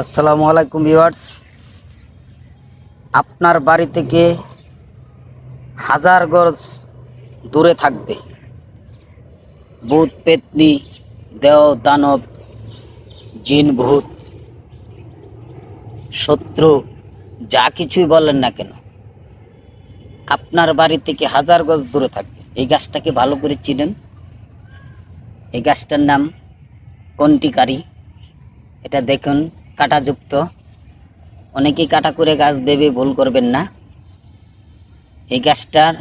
আসসালামু আলাইকুম ভিউয়ার্স। আপনার বাড়ি থেকে হাজার গজ দূরে থাকবে। ভূত, পেতনি, দেও, দানব, জিন, ভূত, শত্রু, যা কিছুই বলেন না কেন, আপনার বাড়ি থেকে হাজার গজ দূরে থাকবে। এই গাছটাকে ভালো করে চিনেন। এই গাছটার নাম কন্টিকারি। এটা দেখুন কাঁটাযুক্ত। অনেকেই কাটা করে গাছ ভেবে ভুল করবেন না। এই গাছটার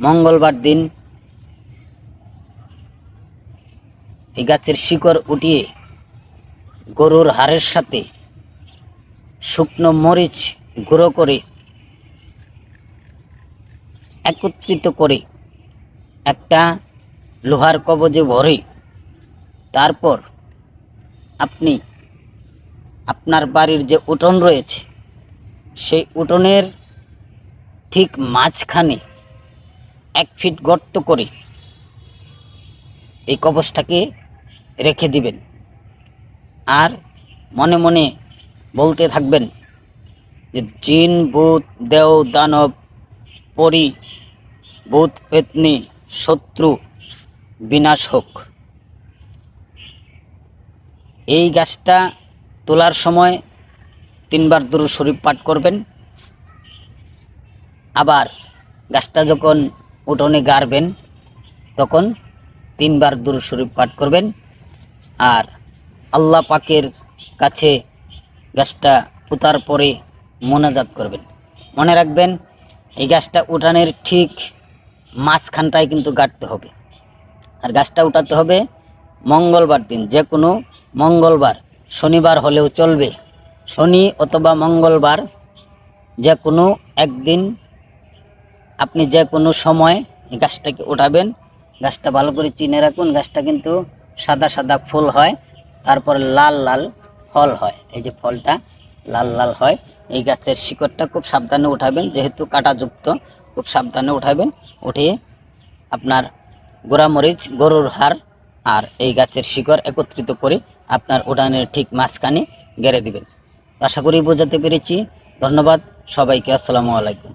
মঙ্গলবার দিন এই গাছের শিকড় উঠিয়ে গরুর হাড়ের সাথে শুকনো মরিচ গুঁড়ো করে একত্রিত করে একটা লোহার কবজে ভরে তারপর আপনি, আপনার বাড়ির যে উঠোন রয়েছে, সেই উঠোনের ঠিক মাঝখানে এক ফিট গর্ত করে এই কবচটাকে রেখে দিবেন। আর মনে মনে বলতে থাকবেন যে জিন, ভূত, দেও, দানব, পরি, ভূত, পেতনি, শত্রু, বিনাশ হোক। এই গাছটা তোলার সময় তিনবার দুরু শরীফ পাঠ করবেন। আবার গাছটা যখন উঠোনে গাড়বেন, তখন তিনবার দুরু শরীফ পাঠ করবেন। আর আল্লাহ পাকের কাছে গাছটা পুতার পরে মোনাজাত করবেন। মনে রাখবেন, এই গাছটা উঠানের ঠিক মাঝখানটায় কিন্তু গাড়তে হবে। আর গাছটা উঠাতে হবে মঙ্গলবার দিন যে কোনো মঙ্গলবার, শনিবার হলেও চলবে। শনি অথবা মঙ্গলবার যে কোনো একদিন আপনি যে কোনো সময় গাছটাকে উঠাবেন গাছটা ভালো করে চিনে রাখুন। গাছটা কিন্তু সাদা সাদা ফুল হয়, তারপর লাল লাল ফল হয়। এই যে ফলটা লাল লাল হয়, এই গাছের শিকড়টা খুব সাবধানে উঠাবেন। যেহেতু কাঁটাযুক্ত, খুব সাবধানে উঠাবেন। উঠিয়ে আপনার গোড়ামরিচ, গরুর হাড় আর এই গাছের শিকড় একত্রিত করে আপনার উড়ানের ঠিক মাঝখানে গেড়ে দেবেন। আশা করি বোঝাতে পেরেছি। ধন্যবাদ সবাইকে। আসসালামু আলাইকুম।